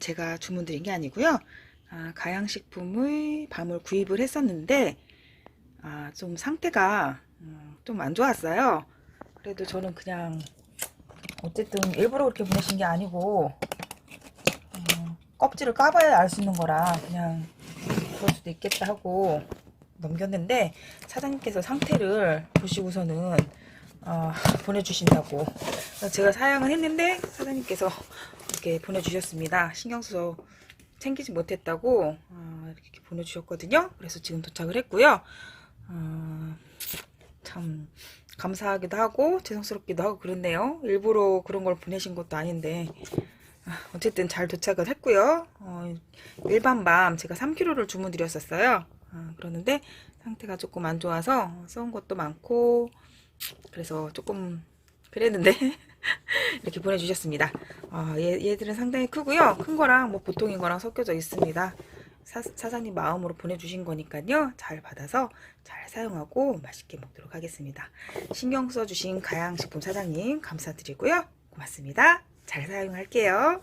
제가 주문드린 게 아니고요. 아, 가양식품의 밤을 구입을 했었는데 아, 좀 상태가 음, 좀안 좋았어요. 그래도 저는 그냥 어쨌든 일부러 그렇게 보내신 게 아니고 음, 껍질을 까봐야 알 수 있는 거라 그냥 그럴 수도 있겠다 하고 넘겼는데 사장님께서 상태를 보시고서는 어, 보내주신다고 제가 사양을 했는데 사장님께서 이렇게 보내주셨습니다. 신경 써서 챙기지 못했다고 어, 이렇게 보내주셨거든요. 그래서 지금 도착을 했고요. 어, 참 감사하기도 하고 죄송스럽기도 하고 그렇네요. 일부러 그런 걸 보내신 것도 아닌데 아, 어쨌든 잘 도착을 했고요. 어, 일반 밤 제가 3kg를 주문드렸었어요. 아, 그러는데 상태가 조금 안 좋아서 썩은 것도 많고 그래서 조금 그랬는데 이렇게 보내주셨습니다. 아, 얘, 얘들은 상당히 크고요. 큰 거랑 뭐 보통인 거랑 섞여져 있습니다. 사, 사장님 마음으로 보내주신 거니까요. 잘 받아서 잘 사용하고 맛있게 먹도록 하겠습니다. 신경 써주신 가양식품 사장님 감사드리고요. 고맙습니다. 잘 사용할게요.